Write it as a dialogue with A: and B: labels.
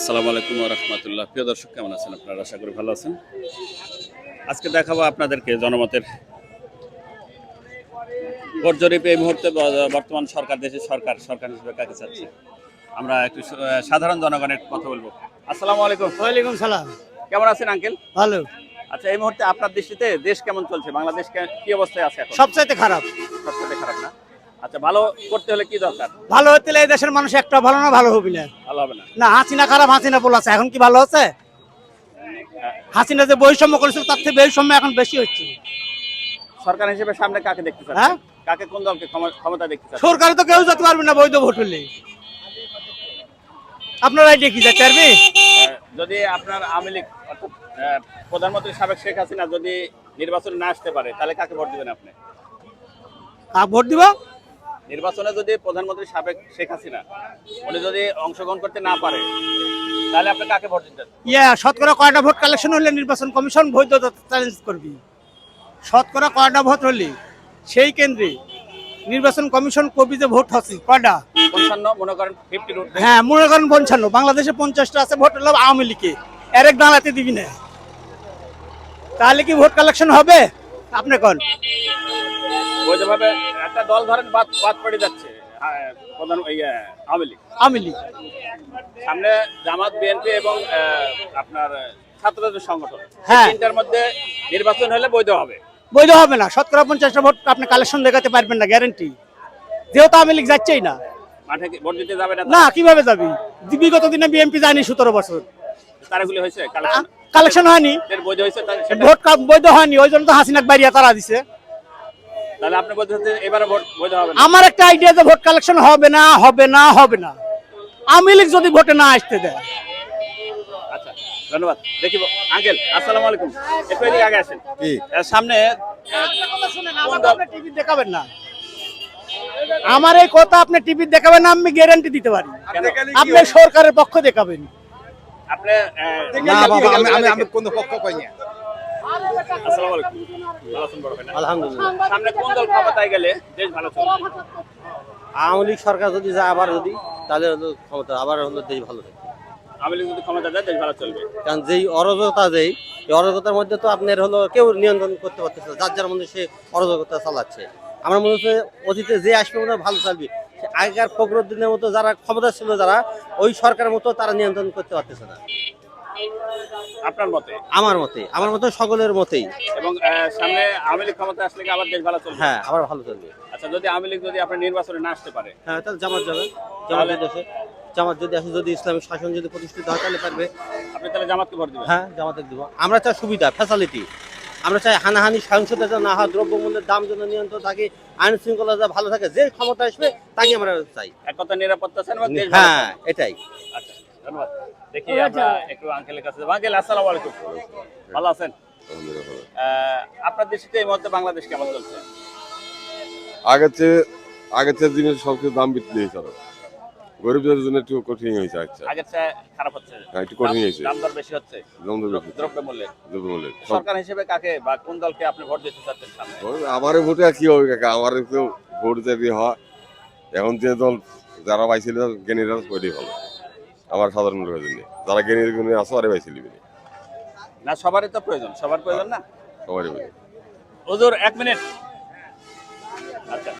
A: আসসালামু আলাইকুম রহমতুল্লাহ। প্রিয় দর্শক কেমন আছেন আপনারা? আশা করি ভালো আছেন। আজকে দেখাবো আপনাদেরকে জনমতের ভোট জরিপে এই মুহূর্তে বর্তমান সরকার দেশের সরকার সরকার হিসেবে কাকে চাচ্ছে? আমরা একটু সাধারণ জনগণের কথা বলব। আসসালামু আলাইকুম।
B: ওয়ালাইকুম সালাম।
A: কেমন আছেন আঙ্কেল?
B: ভালো।
A: আচ্ছা এই মুহূর্তে আপনার দৃষ্টিতে দেশ কেমন চলছে? বাংলাদেশ কে- অবস্থায় আছে
B: সবচাইতে খারাপ।
A: আচ্ছা ভালো করতে হলে কি দরকার?
B: ভালো হতে এই দেশের মানুষ একটা ভালো না ভালো হবি না।
A: ভালো হবে না।
B: না হাসিনা খারাপ হাসিনা বলাছে এখন কি ভালো হচ্ছে? হাসিনা যে বৈষম্য করেছিল তার থেকে বৈষম্য এখন বেশি হচ্ছে।
A: সরকার হিসেবে সামনে কাকে দেখতে
B: হ্যাঁ?
A: কাকে কোন দলকে ক্ষমতা দেখতে চাচ্ছেন?
B: সরকারে তো কেউ যেতে পারবে না বৈধ ভোট হলে। আপনার আইডিয়া কি যেতে পারবি?
A: যদি আপনার আওয়ামী লীগ প্রধানমন্ত্রী সাবেক শেখ হাসিনা যদি নির্বাচনে না আসতে পারে তাহলে কাকে ভোট দিবেন আপনি?
B: কাক ভোট দিব?
A: নির্বাচনে যদি প্রধানমন্ত্রী সাবেক শেখ হাসিনা উনি যদি অংশগ্রহণ করতে না পারে তাহলে আপনি কাকে ভোট দিতেন?
B: ইয়া শতকরা কয়টা ভোট কালেকশন হলে নির্বাচন কমিশন বৈধতা চ্যালেঞ্জ করবি? শতকরা কয়টা ভোট হলে? সেই কেন্দ্রে নির্বাচন কমিশন কবি যে ভোট হচ্ছে? কয়টা?
A: পঞ্চান্ন মনে করেন ফিফটি
B: হ্যাঁ মনে করেন পঞ্চান্ন। বাংলাদেশে পঞ্চাশটা আছে ভোট হলো আওয়ামী লীগে। এর এক দাঁড়াতে দিবি না। তাহলে কি ভোট কালেকশন হবে? আপনি কোন।
A: একটা দল ধরেন বাদ বাদ পড়ে যাচ্ছে। প্রধান আওয়ামী লীগ।
B: আওয়ামী লীগ।
A: সামনে জামাত বিএনপি এবং আপনার ছাত্রদের সংগঠন।
B: হ্যাঁ।
A: তিনটার মধ্যে নির্বাচন হলে বৈধ হবে।
B: বৈধ হবে না। শতকরা পঞ্চাশটা ভোট আপনি কালেকশন দেখাতে পারবেন না গ্যারেন্টি যেহেতু আওয়ামী লীগ যাচ্ছেই না।
A: মাঠে ভোট দিতে যাবে না?
B: না কীভাবে যাবি? বিগত দিনে বিএনপি যায়নি সতেরো বছর।
A: তারাগুলি হয়েছে? কালেকশন?
B: হয়নি। ভোট বৈধ হয়নি ওই জন্য তো হাসিনাক বাইরিয়া তারা দিছে।
A: তাহলে আপনি বলতে চাচ্ছেন এবারে ভোট বৈধ হবে না?
B: আমার একটা আইডিয়া যে ভোট কালেকশন হবে না হবে না হবে না। আওয়ামী লীগ যদি ভোটে না আসতে দেয়।
A: আচ্ছা ধন্যবাদ। দেখি আঙ্কেল আসসালামু আলাইকুম। একটু এদিকে আগে আসেন।
C: কি?
A: সামনে
B: টিভি দেখাবেন না। আমার এই কথা আপনি টিভি দেখাবেন না আমি গ্যারান্টি দিতে পারি? আপনি সরকারের পক্ষ দেখাবেন।
A: আপনি আহ,
C: না বাবা আমি আমি আমি কোন পক্ষ পাই না।
A: আসসালামু আলাইকুম। ভালো আছেন বড় ভাই
D: আলহামদুলিল্লাহ
A: সামনে কোন দল ক্ষমতায় গেলে দেশ ভালো চলবে?
D: আওয়ামী লীগ সরকার যদি যায় আবার যদি তাহলে ক্ষমতা আবার হলো দেশ ভালো থাকে
A: আওয়ামী লীগ যদি ক্ষমতা দেয় দেশ ভালো চলবে।
D: কারণ যেই অরাজকতা যেই এই অরাজকতার মধ্যে তো আপনার হলো কেউ নিয়ন্ত্রণ করতে পারতেছে না। যার যার মধ্যে সে অরাজকতা চালাচ্ছে। আমার মনে হচ্ছে অতীতে যে আসবে মনে ভালো চলবে। আগেকার ফখরুদ্দিনের মতো যারা ক্ষমতা ছিল যারা ওই সরকারের মতো তারা নিয়ন্ত্রণ করতে পারতেছে না।
A: আপনার মতে?
D: আমার মতে আমার মতে সকলের মতেই।
A: এবং সামনে আওয়ামী লীগ ক্ষমতা আসলে কি আবার দেশ ভালো চলবে?
D: হ্যাঁ আবার ভালো চলবে।
A: আচ্ছা যদি আওয়ামী লীগ যদি আপনার নির্বাচনে না আসতে পারে?
D: হ্যাঁ তাহলে জামাত যাবে। জামাত
A: তাহলে-
D: যদি আসে জামাত যদি আসে যদি ইসলামিক শাসন যদি প্রতিষ্ঠিত হয় তাহলে পারবে।
A: আপনি তাহলে জামাতকে ভোট দিবেন?
D: হ্যাঁ জামাতে দিব। আমরা চাই সুবিধা ফ্যাসিলিটি আমরা চাই হানাহানি সহিংসতা যেন না হয় দ্রব্যমূল্যের দাম যেন নিয়ন্ত্রণ থাকে আইন শৃঙ্খলা যেন ভালো থাকে যে ক্ষমতা আসবে তাকে আমরা চাই।
A: এক কথা নিরাপত্তা দেশ ভালো
D: হ্যাঁ এটাই।
A: আচ্ছা। ধন্যবাদ। দেখি আমরা একটু আঙ্কেলের কাছে আঙ্কেল আসসালামু আলাইকুম। ভালো আছেন? আপনার দৃষ্টিতে এই মুহূর্তে বাংলাদেশ কেমন চলছে?
E: আগের চেয়ে আগের চেয়ে জিনিস সব দাম বৃদ্ধি হয়েছে আরও। গরিবদের জন্য একটু কঠিন হয়েছে আচ্ছা।
A: আগের চেয়ে খারাপ হচ্ছে।
E: হ্যাঁ, একটু কঠিন হয়েছে।
A: দাম দর বেশি হচ্ছে।
E: দ্বন্দ্ব বেশি
A: দ্রব্য মূল্যে সরকার হিসেবে কাকে বা কোন দলকে আপনি ভোট দিতে চাচ্ছেন
E: আমার ভোটে কি হবে কাকা আমার তো ভোট যদি হয় এখন যে দল যারা পাইছিল জ্ঞানীরা আমার সাধারণ লোকের জন্য যারা জ্ঞানীর গুণে আসো আরে ভাই পাইছিল
A: না সবারই তো প্রয়োজন। সবার প্রয়োজন না?
E: সবারই প্রয়োজন।
A: হুজুর এক মিনিট আচ্ছা।